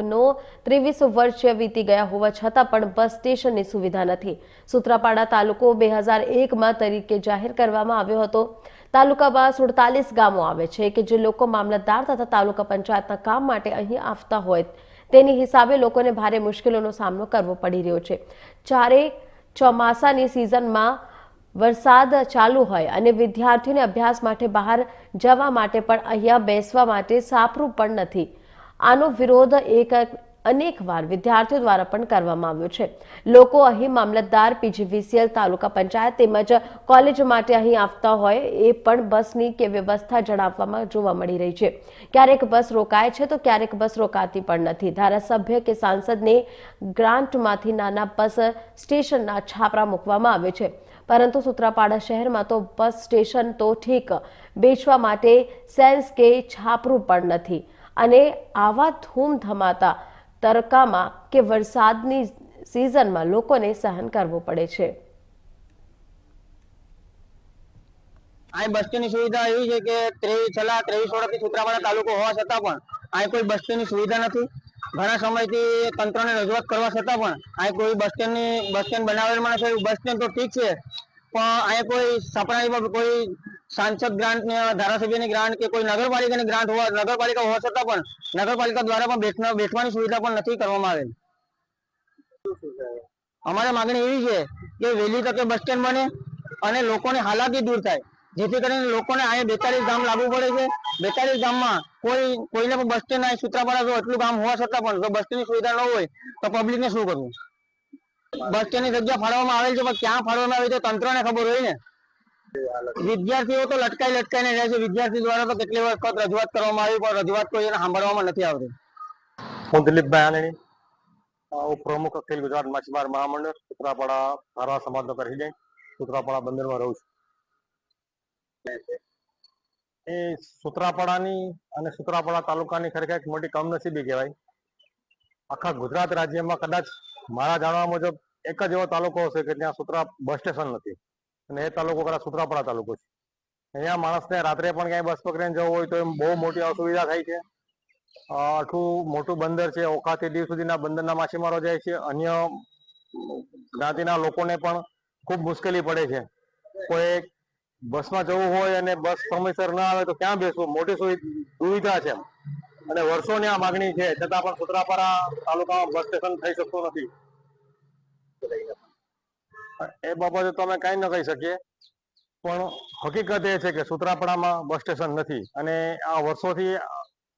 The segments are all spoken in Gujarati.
આરંભનો ત્રેવીસ વર્ષ વીતી ગયા હોવા છતાં પણ બસ સ્ટેશનની સુવિધા નથી. સુત્રાપાડા તાલુકો બે હજાર એકમાં તરીકે જાહેર કરવામાં આવ્યો હતો. તાલુકામાં સુડતાલીસ ગામો આવે છે કે જે લોકો મામલતદાર તથા તાલુકા પંચાયતના કામ માટે અહીં આવતા હોય. તેની હિસાબે લોકોને ભારે મુશ્કેલીનો સામનો કરવો પડી રહ્યો છે. ચારે ચોમાસાની સિઝનમાં વરસાદ ચાલુ હોય અને વિદ્યાર્થીઓને અભ્યાસ માટે બહાર જવા માટે પણ અહીંયા બેસવા માટે સાપરું પણ નથી. આનો વિરોધ એક અનેકવાર વિદ્યાર્થીઓ દ્વારા પણ કરવામાં આવ્યો છે. લોકો અહીં મામલતદાર, પીજીવીસીએલ, તાલુકા પંચાયત તેમજ કોલેજ માટે અહીં આવતા હોય એ પણ બસની કે વ્યવસ્થા જણાવવામાં જોવા મળી રહી છે. ક્યારેક બસ રોકાય છે તો ક્યારેક બસ રોકાતી પણ નથી. ધારાસભ્ય કે સાંસદને ગ્રાન્ટમાંથી નાના બસ સ્ટેશનના છાપરા મૂકવામાં આવે છે. પરંતુ સૂત્રાપાડા શહેરમાં તો બસ સ્ટેશન તો ઠીક. બેચવા માટે સેન્સ કે છાપરું પણ નથી. અને આવા ધૂમ ધમાતા તડકામાં કે વરસાદની સિઝનમાં લોકોને સહન કરવું પડે છે. અહીં બસ સ્ટેન્ડની સુવિધા એવી છે કે ત્રેવીસ, છેલ્લા ત્રેવીસ વર્ષથી સૂત્રાપાડા તાલુકો હોવા છતાં પણ અહીં કોઈ બસ સ્ટેન્ડની સુવિધા નથી. ઘણા સમયથી તંત્રને રજૂઆત કરવા છતાં પણ અહીં કોઈ બસ સ્ટેન્ડની, બસ સ્ટેન્ડ બનાવેલમાં નથી બસ સ્ટેન્ડ તો ઠીક છે. પણ અહીં કોઈ સપનાની કોઈ સાંસદ ગ્રાન્ટ ને ધારાસભ્યની ગ્રાન્ટ કે કોઈ નગરપાલિકાની ગ્રાન્ટ હોવા નગરપાલિકા હોવા છતાં પણ નગરપાલિકા દ્વારા પણ બેઠવાની સુવિધા પણ નથી કરવામાં આવેલ. અમારે માંગણી એવી છે કે વહેલી તકે બસ સ્ટેન્ડ બને અને લોકોની હાલાકી દૂર થાય. જેથી કરીને લોકોને અહીંયા બેતાલીસ ગામ લાગુ પડે છે. બેતાલીસ ગામમાં કોઈ કોઈને પણ બસ સ્ટેન્ડ અહીં સુત્રાપાડા જો એટલું ગામ હોવા છતાં પણ જો બસ સ્ટેન્ડની સુવિધા ન હોય તો પબ્લિકને શું કરવું? બસ સ્ટેન્ડની જગ્યા ફાળવવામાં આવેલ છે, પણ ક્યાં ફાળવવામાં આવે છે તંત્રને ખબર હોય ને. વિદ્યાર્થીઓ તો લટકાઈ લટકાઈને રહે છે. વિદ્યાર્થી દ્વારા તો કેટલી વખત રજૂઆત કરવામાં આવી, પણ રજૂઆત કોઈ એને સાંભળવામાં નથી આવતી. હું દિલીપભાઈ આનણી પ્રમુખ અખિલ ગુજરાત માછીમાર મહામંડળ સૂત્રાપાડા ધારવા સમાજનો પ્રેસિડેન્ટ બંદર બંદરમાં રહું છું. એ સુત્રાપાડાની અને સુત્રાપાડા તાલુકાની ખરેખર એક મોટી કમનસીબી કહેવાય. આખા ગુજરાત રાજ્યમાં કદાચ મારા જાણવા મુજબ એક જ એવો તાલુકો હશે કે ત્યાં સુત્રા બસ સ્ટેશન નથી. અને એ તાલુકો કરા સૂત્રાપાડા તાલુકો છે. અહીંયા માણસને રાત્રે પણ ક્યાંય બસ પકડીને જવું હોય તો એમ બહુ મોટી અસુવિધા થાય છે. આઠું મોટું બંદર છે, ઓખાથી દીવ સુધીના બંદરના માછીમારો જાય છે. અન્ય જ્ઞાતિના લોકોને પણ ખૂબ મુશ્કેલી પડે છે. કોઈ બસમાં જવું હોય અને બસ સમયસર ના આવે તો ક્યાં બેસવું? મોટી દુવિધા છે અને વર્ષોની આ માગણી છે, છતાં પણ સુત્રાપાડા તાલુકામાં બસ સ્ટેશન થઈ શકતું નથી. એ બાબતે તો અમે કાંઈ ન કહી શકીએ. પણ હકીકત એ છે કે સુત્રાપડામાં બસ સ્ટેશન નથી અને આ વર્ષોથી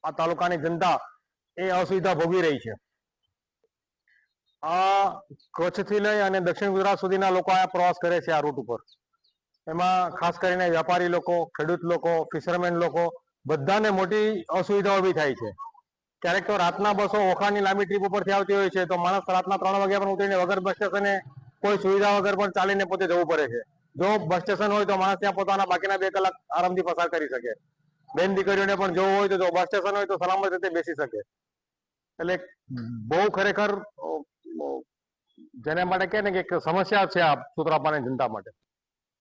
આ તાલુકાની જનતા એ અસુવિધા ભોગવી રહી છે. આ કચ્છથી લઈ અને દક્ષિણ ગુજરાત સુધીના લોકો આ પ્રવાસ કરે છે આ રૂટ ઉપર. એમાં ખાસ કરીને વેપારી લોકો, ખેડૂત લોકો ફિશરમેન લોકો બધાને મોટી અસુવિધાઓ ઊભી થાય છે. ક્યારેક તો રાતના બસો ઓખાની લાંબી ટ્રીપ ઉપરથી આવતી હોય છે તો માણસ રાતના ત્રણ વાગ્યા પણ ઉતરીને વગર બસ સ્ટેશને કોઈ સુવિધા વગર પણ ચાલીને પોતે જવું પડે છે. જો બસ સ્ટેશન હોય તો માણસ ત્યાં પોતાના બાકીના બે કલાક આરામથી પસાર કરી શકે. બેન દીકરીઓને પણ જવું હોય તો જો બસ સ્ટેશન હોય તો સલામત રીતે બેસી શકે. એટલે બહુ ખરેખર જેને માટે કે ને કે સમસ્યા છે આ સુત્રાપાની જનતા માટે.